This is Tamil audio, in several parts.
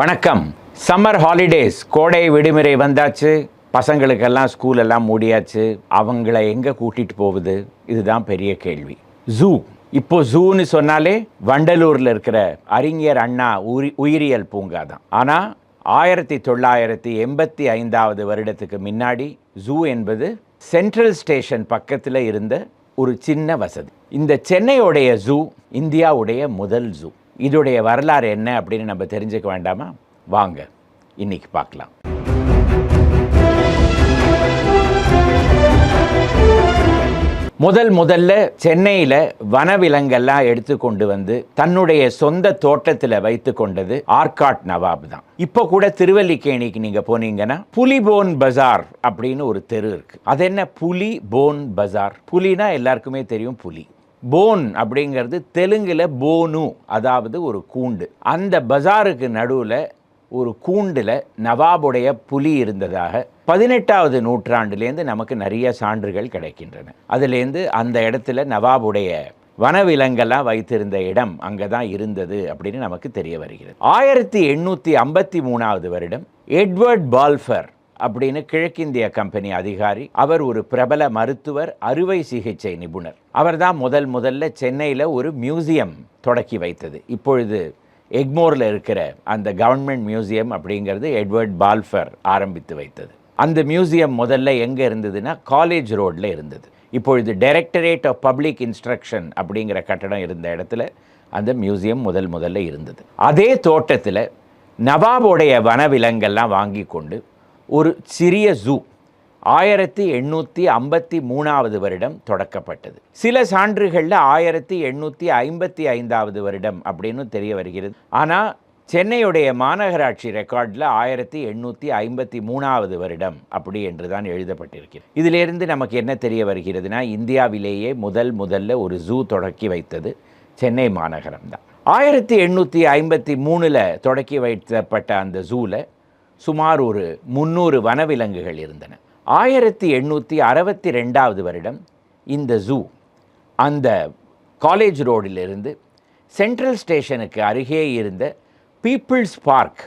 வணக்கம். சம்மர் ஹாலிடேஸ் கோடை விடுமுறை வந்தாச்சு. பசங்களுக்கெல்லாம் ஸ்கூல் எல்லாம் மூடியாச்சு. அவங்கள எங்கே கூட்டிகிட்டு போகுது? இதுதான் பெரிய கேள்வி. ஜூ இப்போ ஜூன்னு சொன்னாலே வண்டலூரில் இருக்கிற அறிஞர் அண்ணா உரி உயிரியல் பூங்கா தான் ஆனால் ஆயிரத்தி தொள்ளாயிரத்தி எண்பத்தி ஐந்தாவது வருடத்துக்கு முன்னாடி ஜூ என்பது சென்ட்ரல் ஸ்டேஷன் பக்கத்தில் இருந்த ஒரு சின்ன வசதி. இந்த சென்னையுடைய ஜூ இந்தியாவுடைய முதல் ஜூ இதோடைய வரலாறு என்ன அப்படின்னு நம்ம தெரிஞ்சுக்க வேண்டாமா? வாங்க இன்னைக்கு பார்க்கலாம். முதல் முதல்ல சென்னையில் வனவிலங்கெல்லாம் எடுத்து கொண்டு வந்து தன்னுடைய சொந்த தோட்டத்தில் வைத்து கொண்டது ஆர்காட் நவாப் தான். இப்போ கூட திருவல்லிக்கேணிக்கு நீங்கள் போனீங்கன்னா புலிபோன் பஜார் அப்படின்னு ஒரு தெரு இருக்கு. அது என்ன? புலி போன் பஜார் புலினா எல்லாருக்குமே தெரியும் புலி. போன் அப்படிங்கிறது தெலுங்கில் போனு அதாவது ஒரு கூண்டு. அந்த பஜாருக்கு நடுவில் ஒரு கூண்டில் நவாபுடைய புலி இருந்ததாக பதினெட்டாவது நூற்றாண்டுலேருந்து நமக்கு நிறைய சான்றுகள் கிடைக்கின்றன. அதுலேருந்து அந்த இடத்துல நவாபுடைய வனவிலங்கெல்லாம் வைத்திருந்த இடம் அங்கே தான் இருந்தது அப்படின்னு நமக்கு தெரிய வருகிறது. ஆயிரத்தி எண்ணூற்றி ஐம்பத்தி மூணாவது வருடம் எட்வர்ட் பால்ஃபர் அப்படின்னு கிழக்கிந்திய கம்பெனி அதிகாரி அவர் ஒரு பிரபல மருத்துவர் அறுவை சிகிச்சை நிபுணர். அவர்தான் முதல் முதல்ல சென்னையில் ஒரு மியூசியம் தொடக்கி வைத்தது. இப்பொழுது எக்மோரில் இருக்கிற அந்த கவர்மெண்ட் மியூசியம் அப்படிங்கிறது எட்வர்ட் பால்ஃபர் ஆரம்பித்து வைத்தது. அந்த மியூசியம் முதல்ல எங்கே இருந்ததுன்னா காலேஜ் ரோட்டில் இருந்தது. இப்பொழுது டைரக்டரேட் ஆஃப் பப்ளிக் இன்ஸ்ட்ரக்ஷன் அப்படிங்கிற கட்டடம் இருந்த இடத்துல அந்த மியூசியம் முதல் முதல்ல இருந்தது. அதே தோட்டத்தில் நவாபுடைய வனவிலங்கெல்லாம் வாங்கி கொண்டு ஒரு சிறிய ஜூ ஆயிரத்தி எண்ணூற்றி ஐம்பத்தி மூணாவது வருடம் தொடக்கப்பட்டது. சில சான்றுகளில் ஆயிரத்தி எண்ணூற்றி ஐம்பத்தி ஐந்தாவது வருடம் அப்படின்னு தெரிய வருகிறது. ஆனால் சென்னையுடைய மாநகராட்சி ரெக்கார்டில் ஆயிரத்தி எண்ணூற்றி ஐம்பத்தி மூணாவது வருடம் அப்படி என்று தான் எழுதப்பட்டிருக்கிறது. இதிலிருந்து நமக்கு என்ன தெரிய வருகிறதுனா இந்தியாவிலேயே முதல் முதல்ல ஒரு ஜூ தொடக்கி வைத்தது சென்னை மாநகரம் தான். ஆயிரத்தி எண்ணூற்றி ஐம்பத்தி மூணில் தொடக்கி வைக்கப்பட்ட அந்த ஜூவில் சுமார் ஒரு முந்நூறு வனவிலங்குகள் இருந்தன. ஆயிரத்தி எண்ணூற்றி அறுபத்தி ரெண்டாவது வருடம் இந்த ஜூ அந்த காலேஜ் ரோடிலிருந்து சென்ட்ரல் ஸ்டேஷனுக்கு அருகே இருந்த பீப்புள்ஸ் பார்க்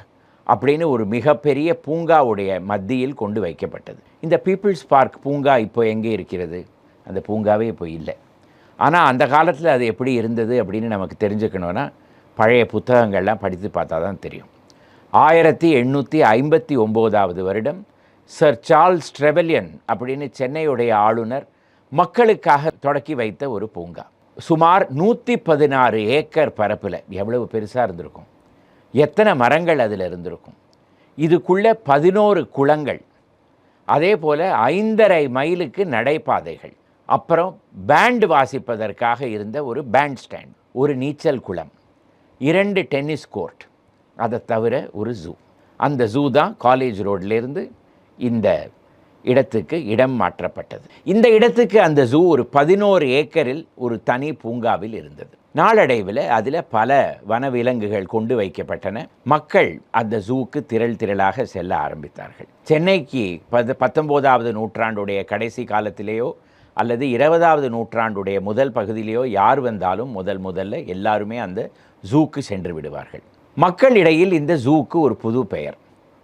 அப்படின்னு ஒரு மிகப்பெரிய பூங்காவுடைய மத்தியில் கொண்டு வைக்கப்பட்டது. இந்த பீப்புள்ஸ் பார்க் பூங்கா இப்போ எங்கே இருக்கிறது? அந்த பூங்காவே இப்போ இல்லை. ஆனால் அந்த காலத்தில் அது எப்படி இருந்தது அப்படின்னு நமக்கு தெரிஞ்சுக்கணுன்னா பழைய புத்தகங்கள்லாம் படித்து பார்த்தா தான் தெரியும். ஆயிரத்தி எண்ணூற்றி ஐம்பத்தி ஒம்போதாவது வருடம் சர் சார்ல்ஸ் ட்ரெவலியன் அப்படின்னு சென்னையுடைய ஆளுநர் மக்களுக்காக தொடக்கி வைத்த ஒரு பூங்கா. சுமார் நூற்றி பதினாறு ஏக்கர் பரப்பில் எவ்வளவு பெருசாக இருந்திருக்கும்? எத்தனை மரங்கள் அதில் இருந்திருக்கும்? இதுக்குள்ளே பதினோரு குளங்கள். அதே போல் ஐந்தரை மைலுக்கு நடைபாதைகள். அப்புறம் பேண்ட் வாசிப்பதற்காக இருந்த ஒரு பேண்ட் ஸ்டாண்ட் ஒரு நீச்சல் குளம் இரண்டு டென்னிஸ் கோர்ட். அதை தவிர ஒரு ஜூ அந்த ஜூ தான் காலேஜ் ரோட்லேருந்து இந்த இடத்துக்கு இடம் மாற்றப்பட்டது. இந்த இடத்துக்கு அந்த ஜூ ஒரு பதினோரு ஏக்கரில் ஒரு தனி பூங்காவில் இருந்தது. நாளடைவில் அதில் பல வனவிலங்குகள் கொண்டு வைக்கப்பட்டன. மக்கள் அந்த ஜூக்கு திரள் திரளாக செல்ல ஆரம்பித்தார்கள். சென்னைக்கு பது பத்தொம்போதாவது நூற்றாண்டுடைய கடைசி காலத்திலேயோ அல்லது இருபதாவது நூற்றாண்டுடைய முதல் பகுதியிலேயோ யார் வந்தாலும் முதல் முதல்ல எல்லாருமே அந்த ஜூக்கு சென்று விடுவார்கள். மக்களிடையில் இந்த ஜூக்கு ஒரு புது பெயர்.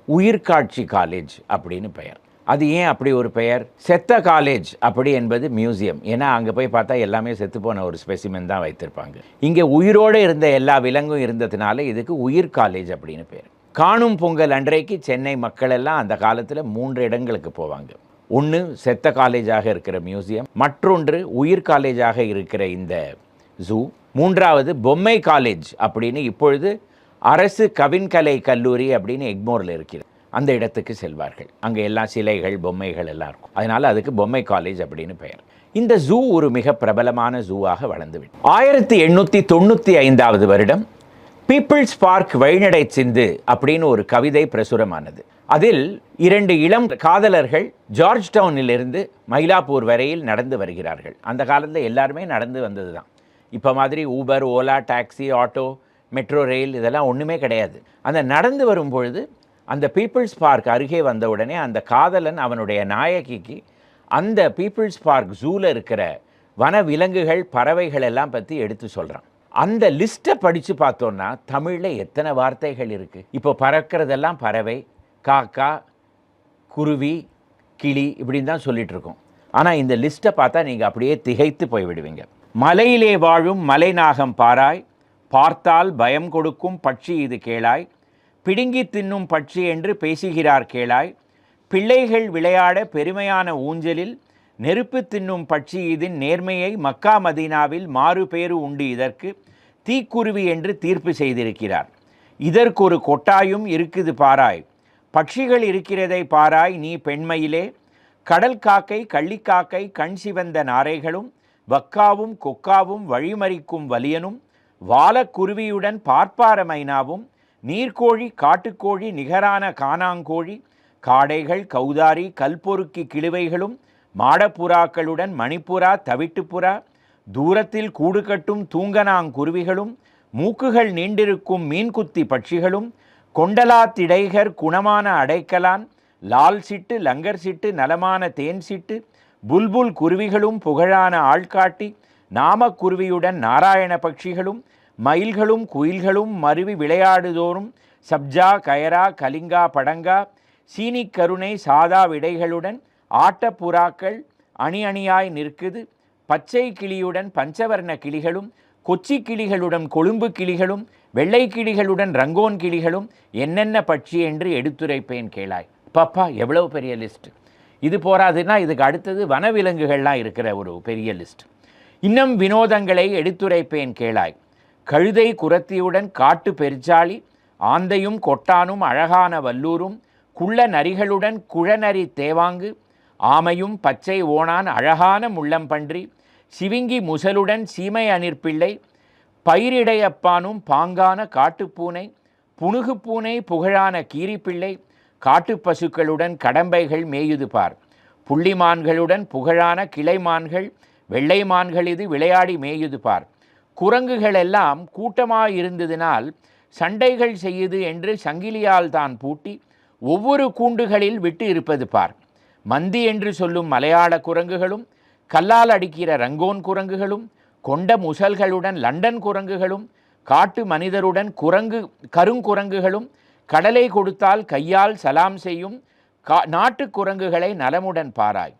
உயிர்காட்சி காலேஜ் அப்படின்னு பெயர். அது ஏன் அப்படி ஒரு பெயர்? செத்த காலேஜ் அப்படி என்பது மியூசியம். ஏன்னா அங்கே போய் பார்த்தா எல்லாமே செத்து போன ஒரு ஸ்பெசிமென் தான் வைத்திருப்பாங்க. இங்கே உயிரோடு இருந்த எல்லா விலங்கும் இருந்ததுனால இதுக்கு உயிர் காலேஜ் அப்படின்னு பேர். காணும் பொங்கல் அன்றைக்கு சென்னை மக்கள் எல்லாம் அந்த காலத்தில் மூன்று இடங்களுக்கு போவாங்க. ஒன்று செத்த காலேஜாக இருக்கிற மியூசியம். மற்றொன்று உயிர் காலேஜாக இருக்கிற இந்த ஜூ. மூன்றாவது பொம்மை காலேஜ் அப்படின்னு இப்பொழுது அரசு கவின்கலை கல்லூரி அப்படின்னு எக்மோரில் இருக்கிறது. அந்த இடத்துக்கு செல்வார்கள். அங்கே எல்லா சிலைகள் பொம்மைகள் எல்லாம் இருக்கும். அதனால் அதுக்கு பொம்மை காலேஜ் அப்படின்னு பெயர். இந்த ஜூ ஒரு மிக பிரபலமான ஜூவாக வளர்ந்துவிடும் ஆயிரத்தி எண்ணூற்றி தொண்ணூற்றி ஐந்தாவது வருடம் பீப்புள்ஸ் பார்க் வழிநடை சிந்து அப்படின்னு ஒரு கவிதை பிரசுரமானது. அதில் இரண்டு இளம் காதலர்கள் ஜார்ஜ் டவுனிலிருந்து மயிலாப்பூர் வரையில் நடந்து வருகிறார்கள். அந்த காலத்தில் எல்லாருமே நடந்து வந்தது தான் இப்போ மாதிரி Uber Ola taxi auto metro rail இதெல்லாம் ஒன்றுமே கிடையாது. அந்த நடந்து வரும் பொழுது அந்த பீப்புள்ஸ் பார்க் அருகே வந்த உடனே அந்த காதலன் அவனுடைய நாயகிக்கு அந்த பீப்புள்ஸ் பார்க் ஜூவில் இருக்கிற வன விலங்குகள் பறவைகள் எல்லாம் பற்றி எடுத்து சொல்கிறான் அந்த லிஸ்ட்டை படித்து பார்த்தோன்னா தமிழில் எத்தனை வார்த்தைகள் இருக்குது இப்போ பறக்கிறதெல்லாம் பறவை காக்கா குருவி கிளி இப்படின்னு தான் சொல்லிகிட்ருக்கோம் ஆனால் இந்த லிஸ்ட்டை பார்த்தா நீங்கள் அப்படியே திகைத்து போய் விடுவீங்க மலையிலே வாழும் மலைநாகம் பாராய் பார்த்தால் பயம் கொடுக்கும் பட்சி இது கேளாய். பிடுங்கி தின்னும் பட்சி என்று பேசுகிறார் கேளாய். பிள்ளைகள் விளையாட பெருமையான ஊஞ்சலில் நெருப்பு தின்னும் பட்சி இதன் நேர்மையை மக்கா மதீனாவில் மாறு பேறு உண்டு இதற்கு தீக்குருவி என்று தீர்ப்பு செய்திருக்கிறார். இதற்கு ஒரு கொட்டாயும் இருக்குது பாராய். பட்சிகள் இருக்கிறதை பாராய் நீ பெண்மையிலே. கடல் காக்கை கள்ளிக்காக்கை கண் சிவந்த நாரைகளும் வக்காவும் கொக்காவும் வழிமறிக்கும் வலியனும் வாலக்குருவியுடன் பார்ப்பார மைனாவும் நீர்க்கோழி காட்டுக்கோழி நிகரான காணாங்கோழி காடைகள் கௌதாரி கல்பொருக்கி கிழுவைகளும் மாடப்புறாக்களுடன் மணிப்புறா தவிட்டுப்புறா தூரத்தில் கூடு கட்டும் தூங்கனாங்குருவிகளும் மூக்குகள் நீண்டிருக்கும் மீன்குத்தி பட்சிகளும் கொண்டலா திடைகர் குணமான அடைக்கலான் லால் சிட்டு லங்கர் சிட்டு நலமான தேன் சிட்டு புல்புல் குருவிகளும் புகழான ஆள்காட்டி நாமக்குருவியுடன் நாராயண பட்சிகளும் மயில்களும் குயில்களும் மருவி விளையாடுதோறும் சப்ஜா கயரா கலிங்கா படங்கா சீனி கருணை சாதா விடைகளுடன் ஆட்டப்புறாக்கள் அணி அணியாய் நிற்குது. பச்சை கிளியுடன் பஞ்சவர்ண கிளிகளும் கொச்சி கிளிகளுடன் கொழும்பு கிளிகளும் வெள்ளை கிளிகளுடன் ரங்கோன் கிளிகளும் என்னென்ன பட்சி என்று எடுத்துரைப்பேன் கேளாய். பாப்பா எவ்வளவு பெரிய லிஸ்ட். இது போராதுன்னா இதுக்கு அடுத்தது வனவிலங்குகள்லாம் இருக்கிற ஒரு பெரிய லிஸ்ட். இன்னும் வினோதங்களை எடுத்துரைப்பேன் கேளாய். கழுதை குரத்தியுடன் காட்டு பெருச்சாளி ஆந்தையும் கொட்டானும் அழகான வல்லூரும் குள்ள நரிகளுடன் குழநரி தேவாங்கு ஆமையும் பச்சை ஓணான் அழகான முள்ளம்பன்றி சிவிங்கி முசலுடன் சீமை அணிற்பிள்ளை பயிரிடையப்பானும் பாங்கான காட்டுப்பூனை புணுகுப்பூனை புகழான கீரிப்பிள்ளை காட்டுப்பசுக்களுடன் கடம்பைகள் மேயுது பார். புள்ளிமான்களுடன் புகழான கிளைமான்கள் வெள்ளைமான்கள் இது விளையாடி மேயுது பார். குரங்குகள் எல்லாம் கூட்டமாயிருந்ததினால் சண்டைகள் செய்யுது என்று சங்கிலியால் தான் பூட்டி ஒவ்வொரு கூண்டுகளில் விட்டு இருப்பது பார். மந்தி என்று சொல்லும் மலையாள குரங்குகளும் கல்லால் அடிக்கிற ரங்கோன் குரங்குகளும் கொண்ட முசல்களுடன் லண்டன் குரங்குகளும் காட்டு மனிதருடன் குரங்கு கருங்குரங்குகளும் கடலை கொடுத்தால் கையால் சலாம் செய்யும் கா நாட்டு குரங்குகளை நலமுடன் பாராய்.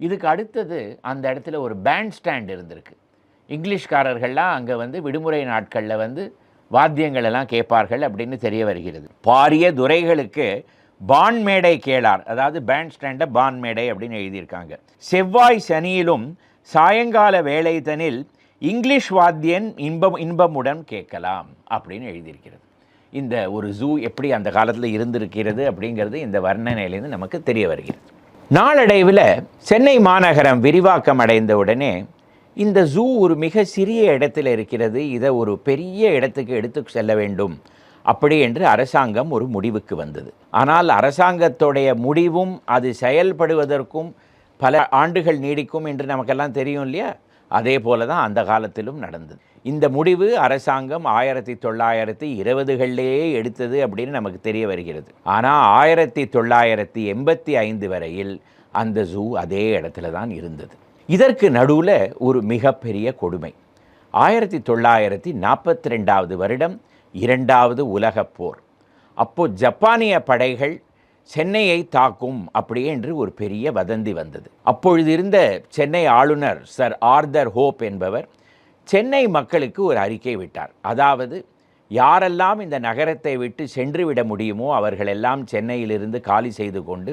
இதுக்கு அடுத்தது அந்த இடத்துல ஒரு பேண்ட் ஸ்டாண்ட் இருந்திருக்கு. இங்கிலீஷ்காரர்கள்லாம் அங்கே வந்து விடுமுறை நாட்களில் வந்து வாத்தியங்கள் எல்லாம் கேட்பார்கள் அப்படின்னு தெரிய வருகிறது. பாரிய துரைகளுக்கு பான்மேடை கேளார். அதாவது பேண்ட் ஸ்டாண்டை பான்மேடை அப்படின்னு எழுதியிருக்காங்க. செவ்வாய் சனியிலும் சாயங்கால வேளைதனில் இங்கிலீஷ் வாத்தியன் இன்பம் இன்பமுடன் கேட்கலாம் அப்படின்னு எழுதியிருக்கிறது. இந்த ஒரு ஜூ எப்படி அந்த காலத்தில் இருந்திருக்கிறது அப்படிங்கிறது இந்த வர்ணனையிலேருந்து நமக்கு தெரிய வருகிறது. நாளடைவில் சென்னை மாநகரம் விரிவாக்கம் அடைந்த உடனே இந்த ஜூ ஒரு மிக சிறிய இடத்தில் இருக்கிறது. இதை ஒரு பெரிய இடத்துக்கு எடுத்து செல்ல வேண்டும். அப்படி என்று அரசாங்கம் ஒரு முடிவுக்கு வந்தது. ஆனால் அரசாங்கத்துடைய முடிவும் அது செயல்படுவதற்கும் பல ஆண்டுகள் நீடிக்கும் என்று நமக்கெல்லாம் தெரியும் இல்லையா? அதே போல தான் அந்த காலத்திலும் நடந்தது. இந்த முடிவு அரசாங்கம் ஆயிரத்தி தொள்ளாயிரத்தி இருபதுகளிலேயே எடுத்தது அப்படின்னு நமக்கு தெரிய வருகிறது. ஆனால் ஆயிரத்தி தொள்ளாயிரத்தி எண்பத்தி ஐந்து வரையில் அந்த ஜூ அதே இடத்துல தான் இருந்தது. இதற்கு நடுவில் ஒரு மிகப்பெரிய கொடுமை. ஆயிரத்தி தொள்ளாயிரத்தி நாற்பத்தி ரெண்டாவது வருடம் இரண்டாவது உலகப் போர். அப்போது ஜப்பானிய படைகள் சென்னையை தாக்கும் அப்படியே என்று ஒரு பெரிய வதந்தி வந்தது. அப்பொழுது இருந்த சென்னை ஆளுநர் சர் ஆர்தர் ஹோப் என்பவர் சென்னை மக்களுக்கு ஒரு அறிக்கை விட்டார். அதாவது யாரெல்லாம் இந்த நகரத்தை விட்டு சென்று விட முடியுமோ அவர்களெல்லாம் சென்னையிலிருந்து காலி செய்து கொண்டு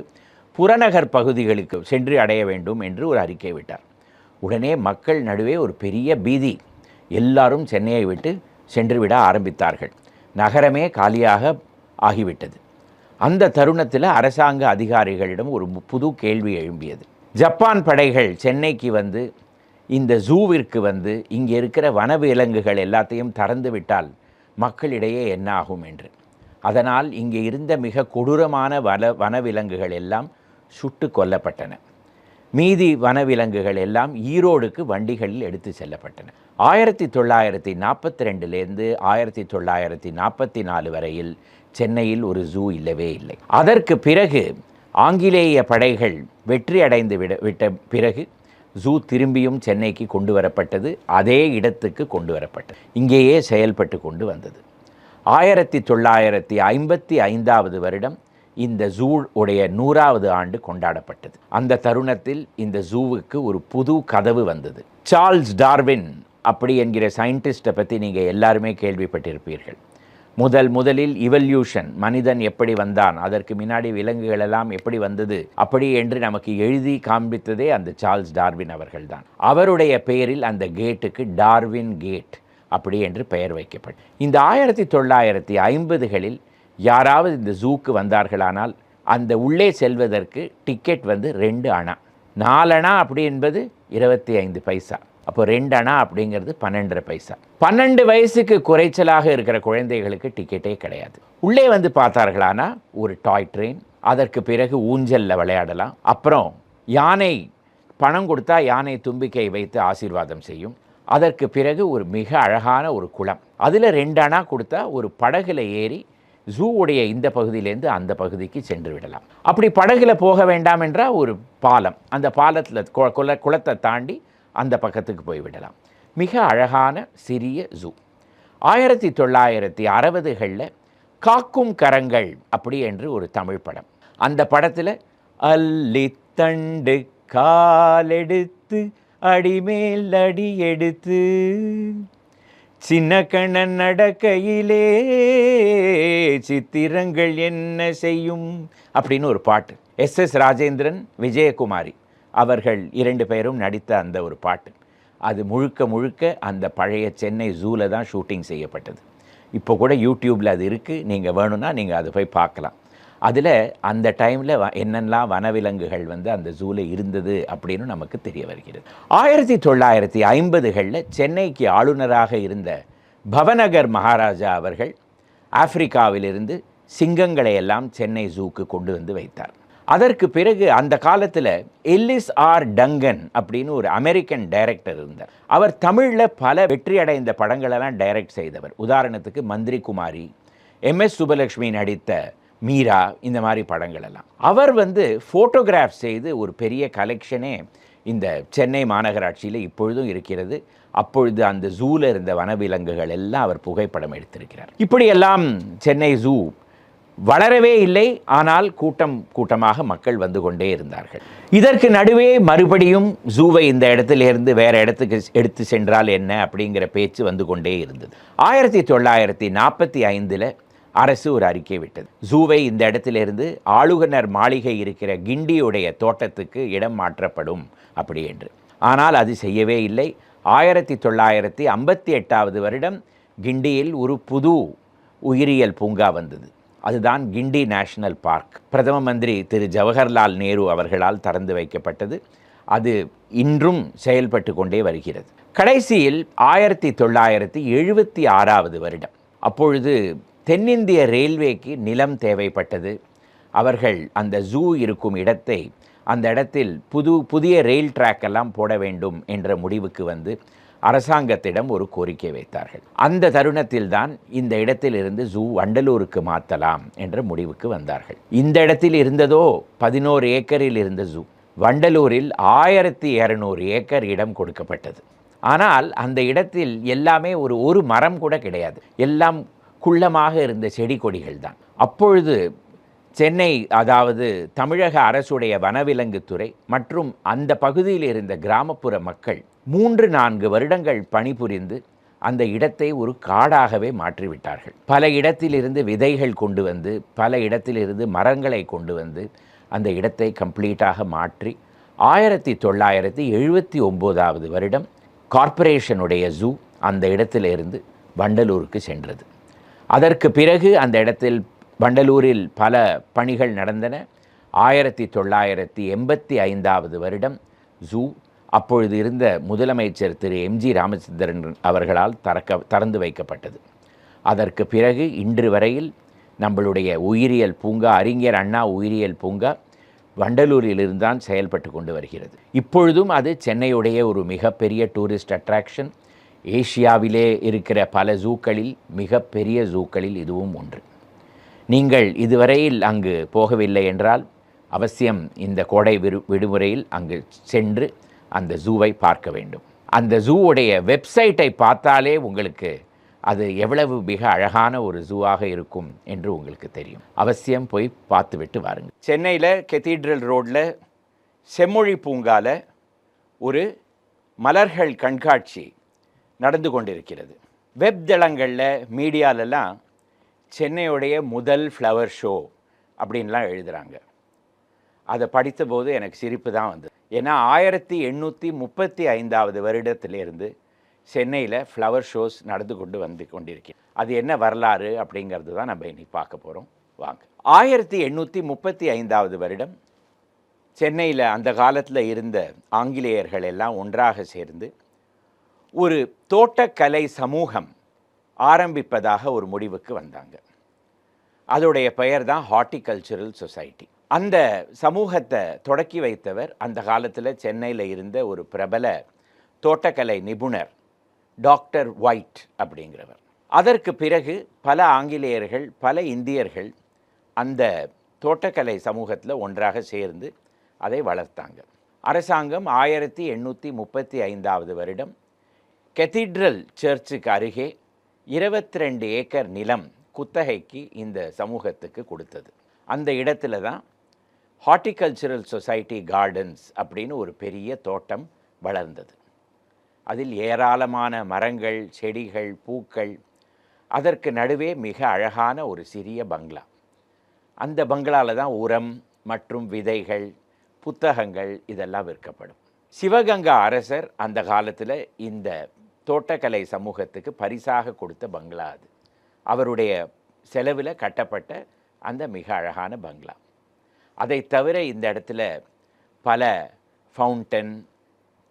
புறநகர் பகுதிகளுக்கு சென்று அடைய வேண்டும் என்று ஒரு அறிக்கை விட்டார். உடனே மக்கள் நடுவே ஒரு பெரிய பீதி. எல்லாரும் சென்னையை விட்டு சென்றுவிட ஆரம்பித்தார்கள். நகரமே காலியாக ஆகிவிட்டது. அந்த தருணத்தில் அரசாங்க அதிகாரிகளிடம் ஒரு புது கேள்வி எழும்பியது. ஜப்பான் படைகள் சென்னைக்கு வந்து இந்த ஜூவிற்கு வந்து இங்கே இருக்கிற வனவிலங்குகள் எல்லாத்தையும் திறந்து விட்டால் மக்களிடையே என்ன ஆகும் என்று. அதனால் இங்கே இருந்த மிக கொடூரமான வன வனவிலங்குகள் எல்லாம் சுட்டு கொல்லப்பட்டன மீதி வனவிலங்குகள் எல்லாம் ஈரோடுக்கு வண்டிகளில் எடுத்து செல்லப்பட்டன. ஆயிரத்தி தொள்ளாயிரத்தி நாற்பத்தி ரெண்டுலேருந்து ஆயிரத்தி தொள்ளாயிரத்தி நாற்பத்தி நாலு வரையில் சென்னையில் ஒரு ஜூ இல்லவே இல்லை. அதற்கு பிறகு ஆங்கிலேய படைகள் வெற்றி அடைந்து விட விட்ட பிறகு ஜூ திரும்பியும் சென்னைக்கு கொண்டு வரப்பட்டது. அதே இடத்துக்கு கொண்டு வரப்பட்டது. இங்கேயே செயல்பட்டு கொண்டு வந்தது. ஆயிரத்தி தொள்ளாயிரத்தி ஐம்பத்தி ஐந்தாவது வருடம் இந்த ஜூ உடைய நூறாவது ஆண்டு கொண்டாடப்பட்டது. அந்த தருணத்தில் இந்த ஜூவுக்கு ஒரு புது கதவு வந்தது. சார்ல்ஸ் டார்வின் அப்படி என்கிற சயின்டிஸ்ட்டை பற்றி நீங்கள் எல்லாருமே கேள்விப்பட்டிருப்பீர்கள். முதல் முதலில் இவல்யூஷன் மனிதன் எப்படி வந்தான் அதற்கு முன்னாடி விலங்குகள் எல்லாம் எப்படி வந்தது அப்படி என்று நமக்கு எழுதி காண்பித்ததே அந்த சார்ல்ஸ் டார்வின் அவர்கள்தான். அவருடைய பெயரில் அந்த கேட்டுக்கு டார்வின் கேட் அப்படி என்று பெயர் வைக்கப்பட்டது. இந்த ஆயிரத்தி தொள்ளாயிரத்தி ஐம்பதுகளில் யாராவது இந்த ஜூக்கு வந்தார்களானால் அந்த உள்ளே செல்வதற்கு டிக்கெட் வந்து ரெண்டு அணா. நாலணா அப்படி என்பது இருபத்தி ஐந்து பைசா. அப்போ ரெண்டு அணா அப்படிங்கிறது பன்னெண்டரை பைசா. பன்னெண்டு வயசுக்கு குறைச்சலாக இருக்கிற குழந்தைகளுக்கு டிக்கெட்டே கிடையாது. உள்ளே வந்து பார்த்தார்களானா? ஒரு டாய் ட்ரெயின் அதற்கு பிறகு ஊஞ்சலில் விளையாடலாம். அப்புறம் யானை பணம் கொடுத்தா யானை தும்பிக்கை வைத்து ஆசீர்வாதம் செய்யும். அதற்கு பிறகு ஒரு மிக அழகான ஒரு குளம். அதில் ரெண்டு அணா கொடுத்தா ஒரு படகுல ஏறி ஜூவுடைய இந்த பகுதியிலேருந்து அந்த பகுதிக்கு சென்று விடலாம். அப்படி படகுல போக வேண்டாம் என்றால் ஒரு பாலம் அந்த பாலத்தில் குள குளத்தை தாண்டி அந்த பக்கத்துக்கு போய்விடலாம் மிக அழகான சிறிய ஜூ. ஆயிரத்தி தொள்ளாயிரத்தி அறுபதுகளில் காக்கும் கரங்கள் அப்படி என்று ஒரு தமிழ் படம். அந்த படத்தில் அல்லி தண்டு காலெடுத்து அடிமேல் அடி எடுத்து சின்ன கண்ணன் நடக்கையிலே சித்திரங்கள் என்ன செய்யும்? அப்படின்னு ஒரு பாட்டு. எஸ் எஸ் ராஜேந்திரன் விஜயகுமாரி அவர்கள் இரண்டு பேரும் நடித்த அந்த ஒரு பாட்டு. அது முழுக்க முழுக்க அந்த பழைய சென்னை ஜூவில் தான் ஷூட்டிங் செய்யப்பட்டது. இப்போ கூட யூடியூப்பில் அது இருக்குது நீங்கள் வேணும்னா நீங்கள் அதை போய் பார்க்கலாம். அதில் அந்த டைமில் என்னெல்லாம் வனவிலங்குகள் வந்து அந்த ஜூவில் இருந்தது அப்படின்னு நமக்கு தெரிய வருகிறது. ஆயிரத்தி தொள்ளாயிரத்தி ஐம்பதுகளில் சென்னைக்கு ஆளுநராக இருந்த பவநகர் மகாராஜா அவர்கள் ஆப்பிரிக்காவிலிருந்து சிங்கங்களை எல்லாம் சென்னை ஜூக்கு கொண்டு வந்து வைத்தார். அதற்கு பிறகு அந்த காலத்தில் எல்லிஸ் ஆர் டங்கன் அப்படின்னு ஒரு அமெரிக்கன் டைரக்டர் இருந்தார். அவர் தமிழில் பல வெற்றி அடைந்த படங்களெல்லாம் டைரக்ட் செய்தவர். உதாரணத்துக்கு மந்திரி குமாரி எம் எஸ் சுபலக்ஷ்மி நடித்த மீரா இந்த மாதிரி படங்கள் எல்லாம். அவர் வந்து ஃபோட்டோகிராஃப் செய்து ஒரு பெரிய கலெக்ஷனே இந்த சென்னை மாநகராட்சியில் இப்பொழுதும் இருக்கிறது. அப்பொழுது அந்த ஜூவில் இருந்த வனவிலங்குகள் எல்லாம் அவர் புகைப்படம் எடுத்திருக்கிறார். இப்படியெல்லாம் சென்னை ஜூ வளரவே இல்லை. ஆனால் கூட்டம் கூட்டமாக மக்கள் வந்து கொண்டே இருந்தார்கள். இதற்கு நடுவே மறுபடியும் ஜூவை இந்த இடத்திலிருந்து வேற இடத்துக்கு எடுத்து சென்றால் என்ன அப்படிங்கிற பேச்சு வந்து கொண்டே இருந்தது. ஆயிரத்தி தொள்ளாயிரத்தி நாற்பத்தி ஐந்தில் அரசு ஒரு அறிக்கை விட்டது. ஜூவை இந்த இடத்திலிருந்து ஆளுகனர் மாளிகை இருக்கிற கிண்டியுடைய தோட்டத்துக்கு இடம் மாற்றப்படும் அப்படி என்று. ஆனால் அது செய்யவே இல்லை. ஆயிரத்தி தொள்ளாயிரத்தி ஐம்பத்தி எட்டாவது வருடம் கிண்டியில் ஒரு புது உயிரியல் பூங்கா வந்தது. அதுதான் கிண்டி நேஷனல் பார்க். பிரதம மந்திரி திரு ஜவஹர்லால் நேரு அவர்களால் திறந்து வைக்கப்பட்டது. அது இன்றும் செயல்பட்டு கொண்டே வருகிறது. கடைசியில் ஆயிரத்தி தொள்ளாயிரத்தி எழுபத்தி ஆறாவது வருடம். அப்பொழுது தென்னிந்திய ரயில்வேக்கு நிலம் தேவைப்பட்டது. அவர்கள் அந்த ஜூ இருக்கும் இடத்தை அந்த இடத்தில் புது புதிய ரயில் ட்ராக் எல்லாம் போட வேண்டும் என்ற முடிவுக்கு வந்து அரசாங்கத்திடம் ஒரு கோரிக்கை வைத்தார்கள். அந்த தருணத்தில் தான் இந்த இடத்தில் இருந்து ஜூ வண்டலூருக்கு மாற்றலாம் என்ற முடிவுக்கு வந்தார்கள். இந்த இடத்தில் இருந்ததோ பதினோரு ஏக்கரில் இருந்த ஜூ. வண்டலூரில் ஆயிரத்தி இரநூறு ஏக்கர் இடம் கொடுக்கப்பட்டது. ஆனால் அந்த இடத்தில் எல்லாமே ஒரு ஒரு மரம் கூட கிடையாது. எல்லாம் குள்ளமாக இருந்த செடி கொடிகள் தான் அப்பொழுது சென்னை அதாவது தமிழக அரசுடைய வனவிலங்குத்துறை மற்றும் அந்த பகுதியில் இருந்த கிராமப்புற மக்கள் மூன்று நான்கு வருடங்கள் பணிபுரிந்து அந்த இடத்தை ஒரு காடாகவே மாற்றிவிட்டார்கள். பல இடத்திலிருந்து விதைகள் கொண்டு வந்து பல இடத்திலிருந்து மரங்களை கொண்டு வந்து அந்த இடத்தை கம்ப்ளீட்டாக மாற்றி ஆயிரத்தி தொள்ளாயிரத்தி எழுபத்தி ஒம்போதாவது வருடம் கார்ப்பரேஷனுடைய ஜூ அந்த இடத்திலிருந்து வண்டலூருக்கு சென்றது. அதற்கு பிறகு அந்த இடத்தில் வண்டலூரில் பல பணிகள் நடந்தன. ஆயிரத்தி தொள்ளாயிரத்தி எண்பத்தி ஐந்தாவது வருடம் ஜூ. அப்பொழுது இருந்த முதலமைச்சர் திரு. எம்ஜி ராமச்சந்திரன் அவர்களால் தறக்க திறந்து வைக்கப்பட்டது. அதற்கு பிறகு இன்று வரையில் நம்மளுடைய உயிரியல் பூங்கா அறிஞர் அண்ணா உயிரியல் பூங்கா வண்டலூரிலிருந்தான் செயல்பட்டு கொண்டு வருகிறது. இப்பொழுதும் அது சென்னையுடைய ஒரு மிகப்பெரிய டூரிஸ்ட் அட்ராக்ஷன். ஏஷியாவிலே இருக்கிற பல ஜூக்களில் மிகப்பெரிய ஜூக்களில் இதுவும் ஒன்று. நீங்கள் இதுவரையில் அங்கு போகவில்லை என்றால் அவசியம் இந்த கோடை விடு விடுமுறையில் அங்கு சென்று அந்த ஜூவை பார்க்க வேண்டும். அந்த ஜூவுடைய வெப்சைட்டை பார்த்தாலே உங்களுக்கு அது எவ்வளவு மிக அழகான ஒரு ஜூவாக இருக்கும் என்று உங்களுக்கு தெரியும். அவசியம் போய் பார்த்துவிட்டு வாருங்கள். சென்னையில் கெத்தீட்ரல் ரோட்டில் செம்மொழி பூங்காவில் ஒரு மலர்கள் கண்காட்சி நடந்து கொண்டிருக்கிறது. வெப் தளங்களில் மீடியாலெல்லாம் சென்னையுடைய முதல் ஃப்ளவர் ஷோ அப்படின்லாம் எழுதுகிறாங்க அதை படித்தபோது எனக்கு சிரிப்பு தான் வந்தது. ஏன்னா ஆயிரத்தி எண்ணூற்றி முப்பத்தி ஐந்தாவது வருடத்திலிருந்து சென்னையில் ஃப்ளவர் ஷோஸ் நடந்து கொண்டு வந்து கொண்டிருக்கேன் அது என்ன வரலாறு அப்படிங்கிறது தான் நம்ம இன்னைக்கு பார்க்க போகிறோம் வாங்க. ஆயிரத்தி எண்ணூற்றி முப்பத்தி ஐந்தாவது வருடம் சென்னையில் அந்த காலத்தில் இருந்த ஆங்கிலேயர்கள் எல்லாம் ஒன்றாக சேர்ந்து ஒரு தோட்டக்கலை சமூகம் ஆரம்பிப்பதாக ஒரு முடிவுக்கு வந்தாங்க. அதோடைய பெயர் தான் ஹார்டிகல்ச்சரல் சொசைட்டி அந்த சமூகத்தை தொடக்கி வைத்தவர் அந்த காலத்தில் சென்னையில் இருந்த ஒரு பிரபல தோட்டக்கலை நிபுணர் டாக்டர் ஒயிட் அப்படிங்கிறவர். அதற்கு பிறகு பல ஆங்கிலேயர்கள் பல இந்தியர்கள் அந்த தோட்டக்கலை சமூகத்தில் ஒன்றாக சேர்ந்து அதை வளர்த்தாங்க. அரசாங்கம் ஆயிரத்தி எண்ணூற்றி முப்பத்தி ஐந்தாவது வருடம் கெதிட்ரல் சர்ச்சுக்கு அருகே இருபத்தி ரெண்டு ஏக்கர் நிலம் குத்தகைக்கு இந்த சமூகத்துக்கு கொடுத்தது. அந்த இடத்துல தான் ஹார்டிகல்ச்சரல் சொசைட்டி கார்டன்ஸ் அப்படின்னு ஒரு பெரிய தோட்டம் வளர்ந்தது. அதில் ஏராளமான மரங்கள் செடிகள் பூக்கள் அதற்கு நடுவே மிக அழகான ஒரு சிறிய பங்களா. அந்த பங்களாவில் தான் உரம் மற்றும் விதைகள் புத்தகங்கள் இதெல்லாம் விற்கப்படும். சிவகங்கா அரசர் அந்த காலத்தில் இந்த தோட்டக்கலை சமூகத்துக்கு பரிசாக கொடுத்த பங்களா அது. அவருடைய செலவில் கட்டப்பட்ட அந்த மிக அழகான பங்களா. அதை தவிர இந்த இடத்துல பல ஃபவுண்டன்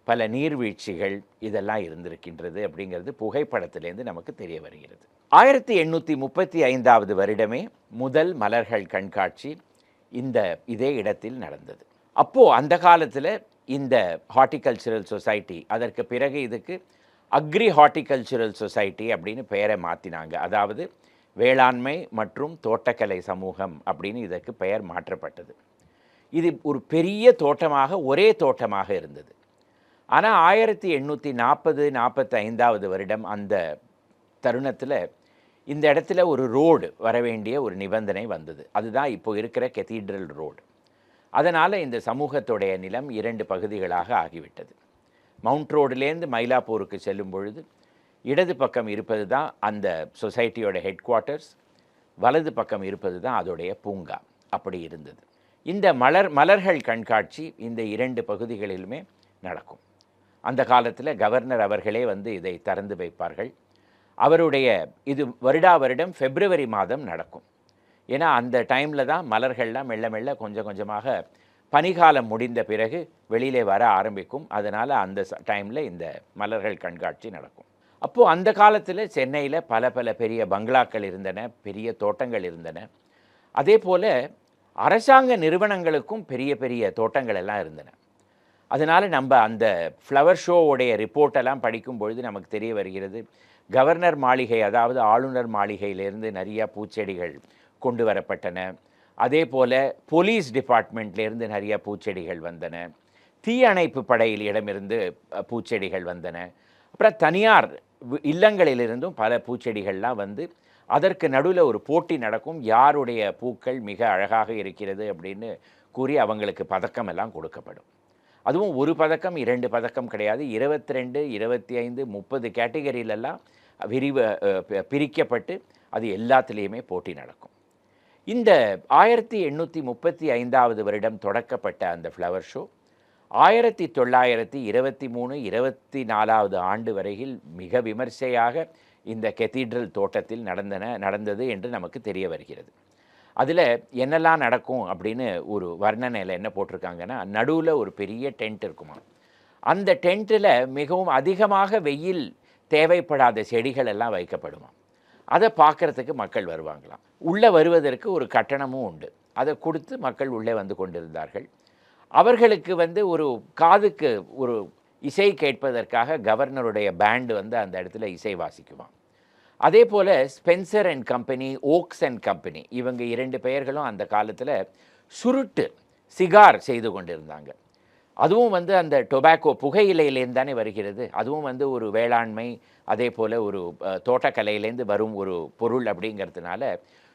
பல நீர்வீழ்ச்சிகள் இதெல்லாம் இருந்திருக்கின்றது அப்படிங்கிறது புகைப்படத்திலேருந்து நமக்கு தெரிய வருகிறது. ஆயிரத்தி எண்ணூற்றி முப்பத்தி ஐந்தாவது வருடமே முதல் மலர்கள் கண்காட்சி இந்த இதே இடத்தில் நடந்தது. அப்போது அந்த காலத்தில் இந்த ஹார்டிகல்ச்சரல் சொசைட்டி அதற்கு பிறகு இதுக்கு அக்ரி ஹார்டிகல்ச்சுரல் சொசைட்டி அப்படின்னு பெயரை மாற்றினாங்க அதாவது வேளாண்மை மற்றும் தோட்டக்கலை சமூகம் அப்படின்னு இதற்கு பெயர் மாற்றப்பட்டது. இது ஒரு பெரிய தோட்டமாக ஒரே தோட்டமாக இருந்தது. ஆனால் ஆயிரத்தி எண்ணூற்றி நாற்பது நாற்பத்தி ஐந்தாவது வருடம் அந்த தருணத்தில் இந்த இடத்துல ஒரு ரோடு வர வேண்டிய ஒரு நிபந்தனை வந்தது. அதுதான் இப்போ இருக்கிற கெத்தீட்ரல் ரோடு. அதனால் இந்த சமூகத்துடைய நிலம் இரண்டு பகுதிகளாக ஆகிவிட்டது. மவுண்ட் ரோடுலேருந்து மயிலாப்பூருக்கு செல்லும் பொழுது இடது பக்கம் இருப்பது தான் அந்த சொசைட்டியோட ஹெட் குவார்ட்டர்ஸ் வலது பக்கம் இருப்பது தான் அதோடைய பூங்கா. அப்படி இருந்தது. இந்த மலர் மலர்கள் கண்காட்சி இந்த இரண்டு பகுதிகளிலுமே நடக்கும். அந்த காலத்தில் கவர்னர் அவர்களே வந்து இதை திறந்து வைப்பார்கள். அவருடைய இது வருடா வருடம் பிப்ரவரி மாதம் நடக்கும். ஏன்னா அந்த டைமில் தான் மலர்கள்லாம் மெல்ல மெல்ல கொஞ்சம் கொஞ்சமாக பனிகாலம் முடிந்த பிறகு வெளியிலே வர ஆரம்பிக்கும். அதனால் அந்த டைமில் இந்த மலர்கள் கண்காட்சி நடக்கும். அப்போது அந்த காலத்தில் சென்னையில் பல பல பெரிய பங்களாக்கள் இருந்தன பெரிய தோட்டங்கள் இருந்தன. அதே போல் அரசாங்க நிறுவனங்களுக்கும் பெரிய பெரிய தோட்டங்கள் எல்லாம் இருந்தன. அதனால் நம்ம அந்த ஃப்ளவர் ஷோவுடைய ரிப்போர்ட்டெல்லாம் படிக்கும் பொழுது நமக்கு தெரிய வருகிறது. கவர்னர் மாளிகை அதாவது ஆளுநர் மாளிகையிலிருந்து நிறையா பூச்செடிகள் கொண்டு வரப்பட்டன. அதே போல் போலீஸ் டிபார்ட்மெண்ட்லேருந்து நிறைய பூச்செடிகள் வந்தன. தீயணைப்பு படையில் இடமிருந்து பூச்செடிகள் வந்தன. அப்புறம் தனியார் இல்லங்களிலிருந்தும் பல பூச்செடிகள்லாம் வந்து அதற்கு நடுவில் ஒரு போட்டி நடக்கும். யாருடைய பூக்கள் மிக அழகாக இருக்கிறது அப்படின்னு கூறி அவங்களுக்கு பதக்கம் எல்லாம் கொடுக்கப்படும். அதுவும் ஒரு பதக்கம் இரண்டு பதக்கம் கிடையாது. இருபத்தி ரெண்டு இருபத்தி ஐந்து முப்பது கேட்டகரியிலெல்லாம் விரிவ பிரிக்கப்பட்டு அது எல்லாத்துலேயுமே போட்டி நடக்கும். இந்த ஆயிரத்தி எண்ணூற்றி முப்பத்தி ஐந்தாவது வருடம் தொடக்கப்பட்ட அந்த ஃப்ளவர் ஷோ ஆயிரத்தி தொள்ளாயிரத்தி இருபத்தி மூணு இருபத்தி நாலாவது ஆண்டு வரையில் மிக விமர்சையாக இந்த கெத்தீட்ரல் தோட்டத்தில் நடந்தன நடந்தது என்று நமக்கு தெரிய வருகிறது. அதில் என்னெல்லாம் நடக்கும் அப்படின்னு ஒரு வர்ணனையில் என்ன போட்டிருக்காங்கன்னா நடுவில் ஒரு பெரிய டென்ட் இருக்குமா? அந்த டென்ட்டில் மிகவும் அதிகமாக வெயில் தேவைப்படாத செடிகள் எல்லாம் வைக்கப்படுமா? அதை பார்க்கறதுக்கு மக்கள் வருவாங்களாம். உள்ளே வருவதற்கு ஒரு கட்டணமும் உண்டு. அதை கொடுத்து மக்கள் உள்ளே வந்து கொண்டிருந்தார்கள். அவர்களுக்கு வந்து ஒரு காதுக்கு ஒரு இசை கேட்பதற்காக கவர்னருடைய பேண்டு வந்து அந்த இடத்துல இசை வாசிக்குவான். அதே போல் Spencer and company Oakes and company இவங்க இரண்டு பெயர்களும் அந்த காலத்தில் சுருட்டு சிகார் செய்து கொண்டிருந்தாங்க. அதுவும் வந்து அந்த டொபாக்கோ புகையிலையிலேருந்து தானே வருகிறது. அதுவும் வந்து ஒரு வேளாண்மை அதே போல் ஒரு தோட்டக்கலையிலேருந்து வரும் ஒரு பொருள் அப்படிங்கிறதுனால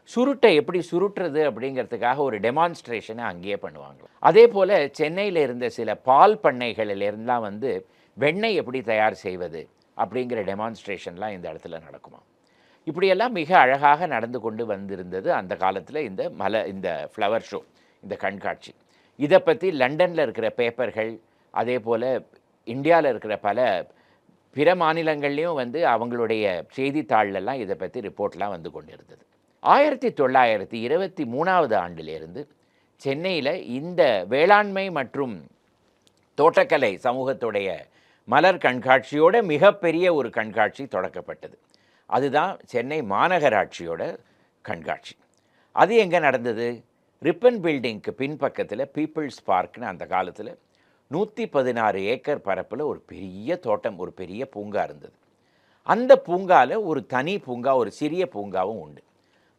சுருட்டை எப்படி சுருட்டுறது அப்படிங்கிறதுக்காக ஒரு டெமான்ஸ்ட்ரேஷனை அங்கேயே பண்ணுவாங்க. அதே போல் சென்னையில் இருந்த சில பால் பண்ணைகளிலிருந்துலாம் வந்து வெண்ணெய் எப்படி தயார் செய்வது அப்படிங்கிற டெமான்ஸ்ட்ரேஷன்லாம் இந்த இடத்துல நடக்குமா இப்படியெல்லாம் மிக அழகாக நடந்து கொண்டு வந்திருந்தது அந்த காலத்தில் இந்த மலை இந்த ஃப்ளவர் ஷோ இந்த கண்காட்சி. இதை பற்றி லண்டனில் இருக்கிற பேப்பர்கள் அதே போல் இந்தியாவில் இருக்கிற பல பிற மாநிலங்கள்லேயும் வந்து அவங்களுடைய செய்தித்தாள்லலாம் இதை பற்றி ரிப்போர்ட்லாம் வந்து கொண்டிருந்தது. ஆயிரத்தி தொள்ளாயிரத்தி இருபத்தி மூணாவது ஆண்டிலிருந்து சென்னையில் இந்த வேளாண்மை மற்றும் தோட்டக்கலை சமூகத்துடைய மலர் கண்காட்சியோட மிகப்பெரிய ஒரு கண்காட்சி தொடக்கப்பட்டது. அதுதான் சென்னை மாநகராட்சியோட கண்காட்சி. அது எங்கே நடந்தது? ரிப்பன் பில்டிங்க்கு பின்பக்கத்தில் பீப்புள்ஸ் பார்க்னு அந்த காலத்தில் நூற்றி பதினாறு ஏக்கர் பரப்பில் ஒரு பெரிய தோட்டம் ஒரு பெரிய பூங்கா இருந்தது. அந்த பூங்காவில் ஒரு தனி பூங்கா ஒரு சிறிய பூங்காவும் உண்டு.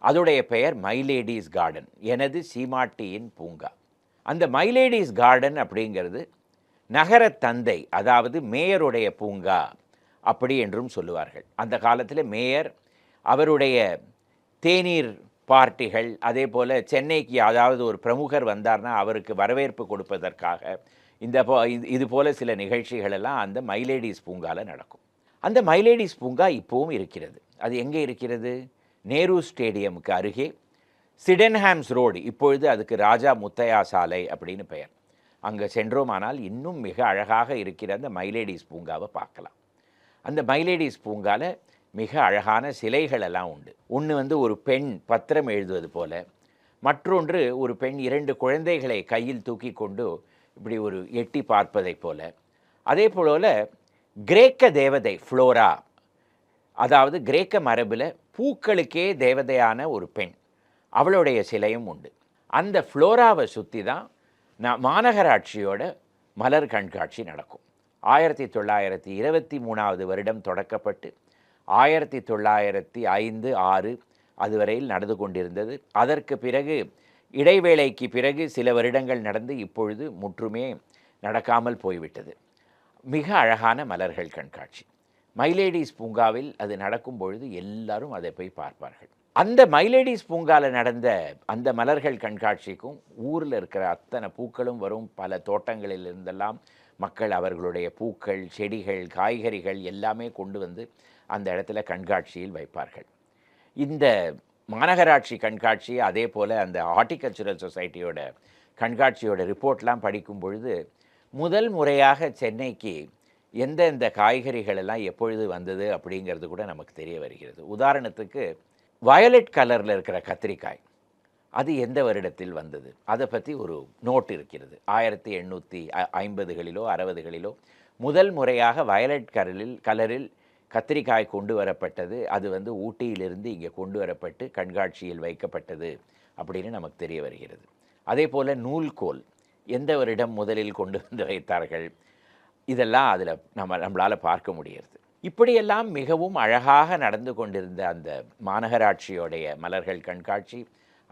அதோடைய பெயர் மைலேடிஸ் கார்டன். எனது சீமாட்டியின் பூங்கா. அந்த மைலேடிஸ் கார்டன் அப்படிங்கிறது நகர தந்தை அதாவது மேயருடைய பூங்கா அப்படி என்றும் சொல்லுவார்கள். அந்த காலத்தில் மேயர் அவருடைய தேநீர் பார்ட்டிகள் அதே போல் சென்னைக்கு அதாவது ஒரு பிரமுகர் வந்தார்னா அவருக்கு வரவேற்பு கொடுப்பதற்காக இந்த போ இது- இது போல் சில நிகழ்ச்சிகளெல்லாம் அந்த மைலேடிஸ் பூங்காவில் நடக்கும். அந்த மைலேடிஸ் பூங்கா இப்போவும் இருக்கிறது. அது எங்கே இருக்கிறது? நேரு ஸ்டேடியமுக்கு அருகே சிடென்ஹாம்ஸ் ரோடு இப்பொழுது அதுக்கு ராஜா முத்தையா சாலை அப்படின்னு பெயர். அங்கே சென்றோமானால் இன்னும் மிக அழகாக இருக்கிற அந்த மைலேடிஸ் பூங்காவை பார்க்கலாம். அந்த மைலேடிஸ் பூங்காவில் மிக அழகான சிலைகள் எல்லாம் உண்டு. ஒன்று வந்து ஒரு பெண் பத்திரம் எழுதுவது போல மற்றொன்று ஒரு பெண் இரண்டு குழந்தைகளை கையில் தூக்கி கொண்டு இப்படி ஒரு எட்டி பார்ப்பதைப் போல. அதே போல கிரேக்க தேவதை ஃப்ளோரா அதாவது கிரேக்க மரபில் பூக்களுக்கே தேவதையான ஒரு பெண் அவளுடைய சிலையும் உண்டு. அந்த ஃப்ளோராவை சுற்றி தான் நான் மாநகராட்சியோட மலர் கண்காட்சி நடக்கும். ஆயிரத்தி தொள்ளாயிரத்தி இருபத்தி மூணாவது வருடம் தொடக்கப்பட்டு ஆயிரத்தி தொள்ளாயிரத்தி ஐந்து ஆறு அதுவரையில் நடந்து கொண்டிருந்தது. அதற்கு பிறகு இடைவேளைக்கு பிறகு சில வருடங்கள் நடந்து இப்பொழுது முற்றுமே நடக்காமல் போய்விட்டது. மிக அழகான மலர்கள் கண்காட்சி. மைலேடிஸ் பூங்காவில் அது நடக்கும் பொழுது எல்லாரும் அதை போய் பார்ப்பார்கள். அந்த மைலேடிஸ் பூங்காவில் நடந்த அந்த மலர்கள் கண்காட்சிக்கும் ஊரில் இருக்கிற அத்தனை பூக்களும் வரும். பல தோட்டங்களில் இருந்தெல்லாம் மக்கள் அவர்களுடைய பூக்கள் செடிகள் காய்கறிகள் எல்லாமே கொண்டு வந்து அந்த இடத்துல கண்காட்சியில் வைப்பார்கள். இந்த மாநகராட்சி கண்காட்சி அதே போல் அந்த ஹார்ட்டிகல்ச்சுரல் சொசைட்டியோட கண்காட்சியோட ரிப்போர்ட்லாம் படிக்கும் பொழுது முதல் முறையாக சென்னைக்கு எந்தெந்த காய்கறிகள் எல்லாம் எப்பொழுது வந்தது அப்படிங்கிறது கூட நமக்கு தெரிய வருகிறது. உதாரணத்துக்கு வயலட் கலரில் இருக்கிற கத்திரிக்காய் அது எந்த வருடத்தில் வந்தது? அதை பற்றி ஒரு நோட் இருக்கிறது. ஆயிரத்தி எண்ணூற்றி ஐம்பதுகளிலோ அறுபதுகளிலோ முதல் முறையாக வயலட் கலரில் கலரில் கத்திரிக்காய் கொண்டு வரப்பட்டது. அது வந்து ஊட்டியிலிருந்து இங்கே கொண்டு வரப்பட்டு கண்காட்சியில் வைக்கப்பட்டது அப்படின்னு நமக்கு தெரிய வருகிறது. அதே போல் நூல்கோல் எந்த வருடம் முதலில் கொண்டு வந்து வைத்தார்கள்? இதெல்லாம் அதில் நம்ம நம்மளால் பார்க்க முடிகிறது. இப்படியெல்லாம் மிகவும் அழகாக நடந்து கொண்டிருந்த அந்த மாநகராட்சியோடைய மலர்கள் கண்காட்சி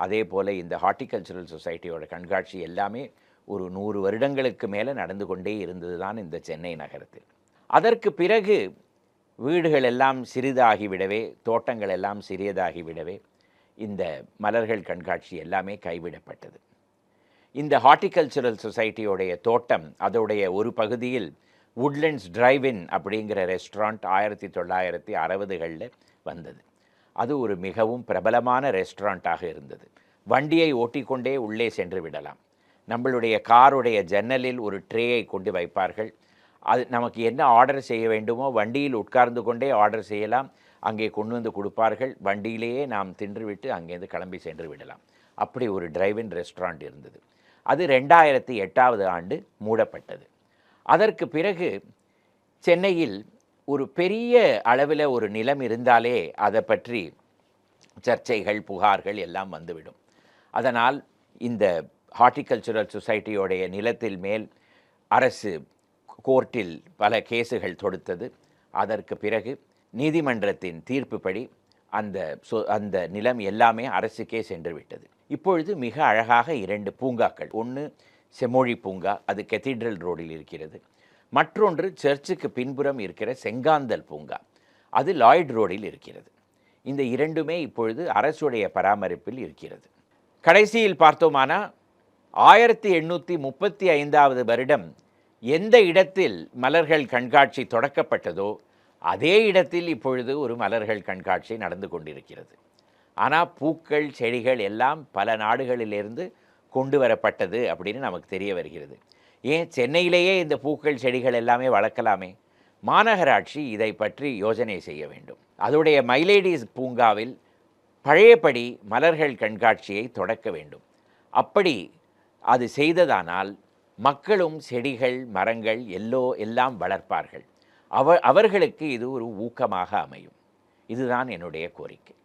அதே போல் இந்த ஹார்ட்டிகல்ச்சரல் சொசைட்டியோட கண்காட்சி எல்லாமே ஒரு நூறு வருடங்களுக்கு மேலே நடந்து கொண்டே இருந்தது தான் இந்த சென்னை நகரத்தில். அதற்கு பிறகு வீடுகள் எல்லாம் சிறிதாகிவிடவே தோட்டங்கள் எல்லாம் சிறியதாகிவிடவே இந்த மலர்கள் கண்காட்சி எல்லாமே கைவிடப்பட்டது. இந்த ஹார்ட்டிகல்ச்சரல் சொசைட்டியோடைய தோட்டம் அதோடைய ஒரு பகுதியில் வுட்லண்ட்ஸ் டிரைவின் அப்படிங்கிற ரெஸ்டாரண்ட் ஆயிரத்தி தொள்ளாயிரத்தி அறுபதுகளில் வந்தது. அது ஒரு மிகவும் பிரபலமான ரெஸ்டாரண்ட்டாக இருந்தது. வண்டியை ஓட்டிக்கொண்டே உள்ளே சென்று விடலாம். நம்மளுடைய காருடைய ஜன்னலில் ஒரு ட்ரேயை கொண்டு வைப்பார்கள். அது நமக்கு என்ன ஆர்டர் செய்ய வேண்டுமோ வண்டியில் உட்கார்ந்து கொண்டே ஆர்டர் செய்யலாம். அங்கே கொண்டு வந்து கொடுப்பார்கள். வண்டியிலேயே நாம் தின்றுவிட்டு அங்கேருந்து கிளம்பி சென்று விடலாம். அப்படி ஒரு டிரைவின் ரெஸ்டாரண்ட் இருந்தது. அது ரெண்டாயிரத்தி எட்டாவது ஆண்டு மூடப்பட்டது. அதற்கு பிறகு சென்னையில் ஒரு பெரிய அளவில் ஒரு நிலம் இருந்தாலே அதை பற்றி சர்ச்சைகள் புகார்கள் எல்லாம் வந்துவிடும். அதனால் இந்த ஹார்ட்டிகல்ச்சுரல் சொசைட்டியோடைய நிலத்தில் மேல் அரசு கோர்ட்டில் பல கேசுகள் தொடுத்தது. அதற்கு பிறகு நீதிமன்றத்தின் தீர்ப்புப்படி அந்த சொ அந்த நிலம் எல்லாமே அரசுக்கே சென்று விட்டது. இப்பொழுது மிக அழகாக இரண்டு பூங்காக்கள். ஒன்று செம்மொழி பூங்கா அது கெத்தீட்ரல் ரோடில் இருக்கிறது. மற்றொன்று சர்ச்சுக்கு பின்புறம் இருக்கிற செங்காந்தல் பூங்கா அது லாய்ட் ரோடில் இருக்கிறது. இந்த இரண்டுமே இப்பொழுது அரசுடைய பராமரிப்பில் இருக்கிறது. கடைசியில் பார்த்தோமானா ஆயிரத்தி எண்ணூற்றி முப்பத்தி ஐந்தாவது வருடம் எந்த இடத்தில் மலர்கள் கண்காட்சி தொடக்கப்பட்டதோ அதே இடத்தில் இப்பொழுது ஒரு மலர்கள் கண்காட்சி நடந்து கொண்டிருக்கிறது. ஆனால் பூக்கள் செடிகள் எல்லாம் பல நாடுகளிலிருந்து கொண்டு வரப்பட்டது அப்படின்னு நமக்கு தெரிய வருகிறது. ஏன்? சென்னையிலேயே இந்த பூக்கள் செடிகள் எல்லாமே வளர்க்கலாமே. மாநகராட்சி இதை பற்றி யோசனை செய்ய வேண்டும். அதோடைய மைலேடிஸ் பூங்காவில் பழையபடி மலர்கள் கண்காட்சியை தொடக்க வேண்டும். அப்படி அது செய்ததானால் மக்களும் செடிகள் மரங்கள் எல்லோ எல்லாம் வளர்ப்பார்கள். அவ அவர்களுக்கு இது ஒரு ஊக்கமாக அமையும். இதுதான் என்னுடைய கோரிக்கை.